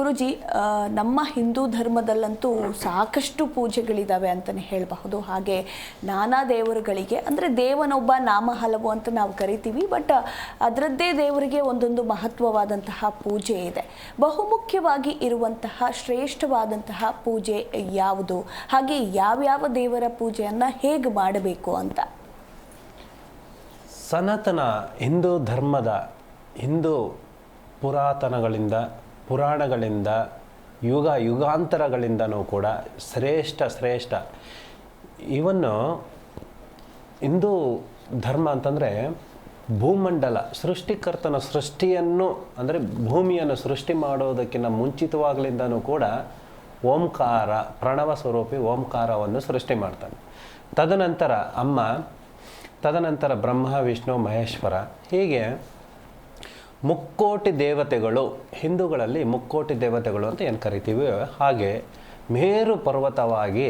ಗುರುಜಿ ನಮ್ಮ ಹಿಂದೂ ಧರ್ಮದಲ್ಲಂತೂ ಸಾಕಷ್ಟು ಪೂಜೆಗಳಿದ್ದಾವೆ ಅಂತಲೇ ಹೇಳಬಹುದು. ಹಾಗೆ ನಾನಾ ದೇವರುಗಳಿಗೆ, ಅಂದರೆ ದೇವನೊಬ್ಬ ನಾಮ ಹಲವು ಅಂತ ನಾವು ಕರಿತೀವಿ, ಬಟ್ ಅದರದ್ದೇ ದೇವರಿಗೆ ಒಂದೊಂದು ಮಹತ್ವವಾದಂತಹ ಪೂಜೆ ಇದೆ. ಬಹುಮುಖ್ಯವಾಗಿ ಇರುವಂತಹ ಶ್ರೇಷ್ಠವಾದಂತಹ ಪೂಜೆ ಯಾವುದು? ಹಾಗೆ ಯಾವ್ಯಾವ ದೇವರ ಪೂಜೆಯನ್ನು ಹೇಗೆ ಮಾಡಬೇಕು ಅಂತ? ಸನಾತನ ಹಿಂದೂ ಧರ್ಮದ ಹಿಂದೂ ಪುರಾತನಗಳಿಂದ ಪುರಾಣಗಳಿಂದ, ಯುಗ ಯುಗಾಂತರಗಳಿಂದನೂ ಕೂಡ ಶ್ರೇಷ್ಠ ಶ್ರೇಷ್ಠ. ಇವನ್ನು ಹಿಂದೂ ಧರ್ಮ ಅಂತಂದರೆ ಭೂಮಂಡಲ, ಸೃಷ್ಟಿಕರ್ತನ ಸೃಷ್ಟಿಯನ್ನು, ಅಂದರೆ ಭೂಮಿಯನ್ನು ಸೃಷ್ಟಿ ಮಾಡೋದಕ್ಕಿಂತ ಮುಂಚಿತವಾಗಲಿಂದನೂ ಕೂಡ ಓಂಕಾರ, ಪ್ರಣವ ಸ್ವರೂಪಿ ಓಂಕಾರವನ್ನು ಸೃಷ್ಟಿ ಮಾಡ್ತಾನೆ. ತದನಂತರ ಅಮ್ಮ, ತದನಂತರ ಬ್ರಹ್ಮ, ವಿಷ್ಣು, ಮಹೇಶ್ವರ, ಹೀಗೆ ಮುಕ್ಕೋಟಿ ದೇವತೆಗಳು, ಹಿಂದೂಗಳಲ್ಲಿ ಮುಕ್ಕೋಟಿ ದೇವತೆಗಳು ಅಂತ ಏನು ಕರಿತೀವಿ? ಹಾಗೆ ಮೇರು ಪರ್ವತವಾಗಿ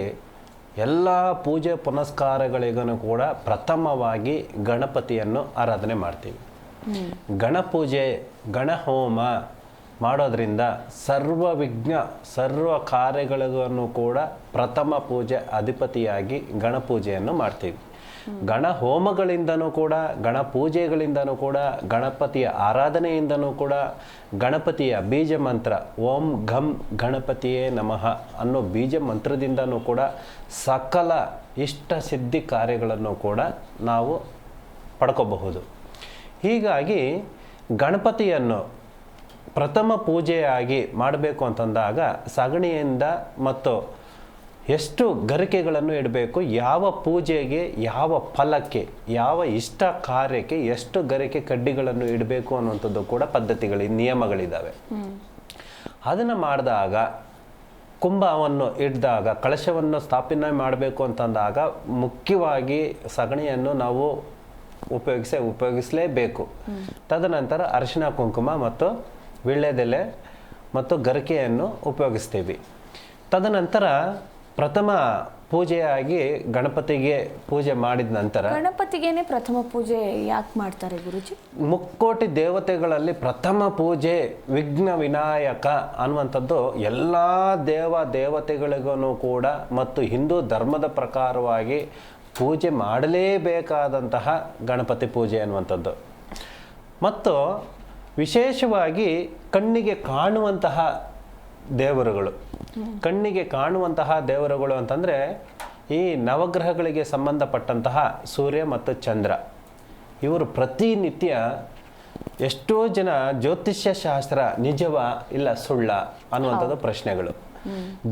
ಎಲ್ಲ ಪೂಜೆ ಪುನಸ್ಕಾರಗಳಿಗೂ ಕೂಡ ಪ್ರಥಮವಾಗಿ ಗಣಪತಿಯನ್ನು ಆರಾಧನೆ ಮಾಡ್ತೀವಿ. ಗಣಪೂಜೆ ಗಣಹೋಮ ಮಾಡೋದ್ರಿಂದ ಸರ್ವ ವಿಘ್ನ, ಸರ್ವ ಕಾರ್ಯಗಳಿಗೂ ಕೂಡ ಪ್ರಥಮ ಪೂಜೆ ಅಧಿಪತಿಯಾಗಿ ಗಣಪೂಜೆಯನ್ನು ಮಾಡ್ತೀವಿ. ಗಣ ಹೋಮಗಳಿಂದನೂ ಕೂಡ, ಗಣ ಪೂಜೆಗಳಿಂದನೂ ಕೂಡ, ಗಣಪತಿಯ ಆರಾಧನೆಯಿಂದನೂ ಕೂಡ, ಗಣಪತಿಯ ಬೀಜ ಮಂತ್ರ, ಓಂ ಘಂ ಗಣಪತಿಯೇ ನಮಃ ಅನ್ನೋ ಬೀಜ ಮಂತ್ರದಿಂದನೂ ಕೂಡ ಸಕಲ ಇಷ್ಟ ಸಿದ್ಧಿ ಕಾರ್ಯಗಳನ್ನು ಕೂಡ ನಾವು ಪಡ್ಕೋಬಹುದು. ಹೀಗಾಗಿ ಗಣಪತಿಯನ್ನು ಪ್ರಥಮ ಪೂಜೆಯಾಗಿ ಮಾಡಬೇಕು ಅಂತಂದಾಗ ಸಗಣಿಯಿಂದ ಮತ್ತು ಎಷ್ಟು ಗರಿಕೆಗಳನ್ನು ಇಡಬೇಕು ಯಾವ ಪೂಜೆಗೆ ಯಾವ ಫಲಕ್ಕೆ ಯಾವ ಇಷ್ಟ ಕಾರ್ಯಕ್ಕೆ ಎಷ್ಟು ಗರಿಕೆ ಕಡ್ಡಿಗಳನ್ನು ಇಡಬೇಕು ಅನ್ನುವಂಥದ್ದು ಕೂಡ ಪದ್ಧತಿಗಳು ನಿಯಮಗಳಿದ್ದಾವೆ. ಅದನ್ನು ಮಾಡಿದಾಗ ಕುಂಭವನ್ನು ಇಡ್ದಾಗ ಕಳಶವನ್ನು ಸ್ಥಾಪನೆ ಮಾಡಬೇಕು ಅಂತಂದಾಗ ಮುಖ್ಯವಾಗಿ ಸಗಣಿಯನ್ನು ನಾವು ಉಪಯೋಗಿಸ ಉಪಯೋಗಿಸಲೇಬೇಕು. ತದನಂತರ ಅರಿಶಿನ ಕುಂಕುಮ ಮತ್ತು ವೀಳ್ಯದೆಲೆ ಮತ್ತು ಗರಿಕೆಯನ್ನು ಉಪಯೋಗಿಸ್ತೀವಿ. ತದನಂತರ ಪ್ರಥಮ ಪೂಜೆಯಾಗಿ ಗಣಪತಿಗೆ ಪೂಜೆ ಮಾಡಿದ ನಂತರ ಗಣಪತಿಗೇನೆ ಪ್ರಥಮ ಪೂಜೆ ಯಾಕೆ ಮಾಡ್ತಾರೆ ಗುರುಜಿ? ಮುಕ್ಕೋಟಿ ದೇವತೆಗಳಲ್ಲಿ ಪ್ರಥಮ ಪೂಜೆ ವಿಘ್ನ ವಿನಾಯಕ ಅನ್ನುವಂಥದ್ದು ಎಲ್ಲ ದೇವ ದೇವತೆಗಳಿಗೂ ಕೂಡ ಮತ್ತು ಹಿಂದೂ ಧರ್ಮದ ಪ್ರಕಾರವಾಗಿ ಪೂಜೆ ಮಾಡಲೇಬೇಕಾದಂತಹ ಗಣಪತಿ ಪೂಜೆ ಅನ್ನುವಂಥದ್ದು. ಮತ್ತು ವಿಶೇಷವಾಗಿ ಕಣ್ಣಿಗೆ ಕಾಣುವಂತಹ ದೇವರುಗಳು. ಕಣ್ಣಿಗೆ ಕಾಣುವಂತಹ ದೇವರುಗಳು ಅಂತಂದರೆ ಈ ನವಗ್ರಹಗಳಿಗೆ ಸಂಬಂಧಪಟ್ಟಂತಹ ಸೂರ್ಯ ಮತ್ತು ಚಂದ್ರ. ಇವರು ಪ್ರತಿನಿತ್ಯ ಎಷ್ಟೋ ಜನ ಜ್ಯೋತಿಷ್ಯ ಶಾಸ್ತ್ರ ನಿಜವ ಇಲ್ಲ ಸುಳ್ಳ ಅನ್ನುವಂಥದ್ದು ಪ್ರಶ್ನೆಗಳು.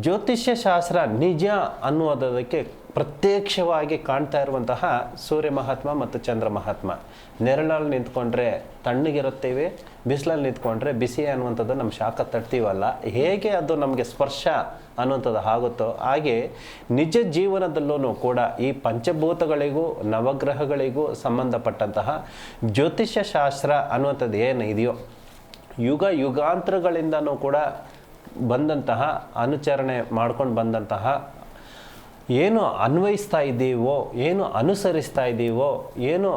ಜ್ಯೋತಿಷ್ಯ ಶಾಸ್ತ್ರ ನಿಜ ಅನ್ನುವುದಕ್ಕೆ ಪ್ರತ್ಯಕ್ಷವಾಗಿ ಕಾಣ್ತಾ ಇರುವಂತಹ ಸೂರ್ಯ ಮಹಾತ್ಮ ಮತ್ತು ಚಂದ್ರ ಮಹಾತ್ಮ. ನೆರಳಲ್ಲಿ ನಿಂತ್ಕೊಂಡ್ರೆ ತಣ್ಣಗಿರುತ್ತೇವೆ, ಬಿಸಿಲಲ್ಲಿ ನಿಂತ್ಕೊಂಡ್ರೆ ಬಿಸಿ ಅನ್ನುವಂಥದ್ದು ನಮ್ಮ ಶಾಖ ತಡ್ತೀವಲ್ಲ ಹೇಗೆ ಅದು ನಮಗೆ ಸ್ಪರ್ಶ ಅನ್ನುವಂಥದ್ದು ಆಗುತ್ತೋ ಹಾಗೆ ನಿಜ ಜೀವನದಲ್ಲೂ ಕೂಡ ಈ ಪಂಚಭೂತಗಳಿಗೂ, ನವಗ್ರಹಗಳಿಗೂ ಸಂಬಂಧಪಟ್ಟಂತಹ ಜ್ಯೋತಿಷ್ಯ ಶಾಸ್ತ್ರ ಅನ್ನುವಂಥದ್ದು ಏನು ಇದೆಯೋ, ಯುಗ ಯುಗಾಂತರಗಳಿಂದನೂ ಕೂಡ ಬಂದಂತಹ, ಅನುಚರಣೆ ಮಾಡ್ಕೊಂಡು ಬಂದಂತಹ, ಏನು ಅನ್ವಯಿಸ್ತಾ ಇದ್ದೀವೋ, ಏನು ಅನುಸರಿಸ್ತಾ ಇದ್ದೀವೋ, ಏನು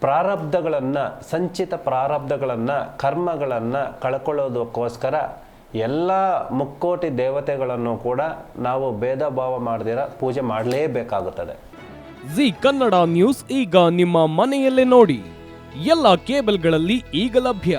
ಪ್ರಾರಬ್ಧಗಳನ್ನು, ಸಂಚಿತ ಪ್ರಾರಬ್ಧಗಳನ್ನು, ಕರ್ಮಗಳನ್ನು ಕಳ್ಕೊಳ್ಳೋದಕ್ಕೋಸ್ಕರ ಎಲ್ಲ ಮುಕ್ಕೋಟಿ ದೇವತೆಗಳನ್ನು ಕೂಡ ನಾವು ಭೇದ ಭಾವ ಮಾಡದಿರ, ಪೂಜೆ ಮಾಡಲೇಬೇಕಾಗುತ್ತದೆ. ಜಿ ಕನ್ನಡ ನ್ಯೂಸ್ ಈಗ ನಿಮ್ಮ ಮನೆಯಲ್ಲೇ ನೋಡಿ. ಎಲ್ಲ ಕೇಬಲ್ಗಳಲ್ಲಿ ಈಗ ಲಭ್ಯ.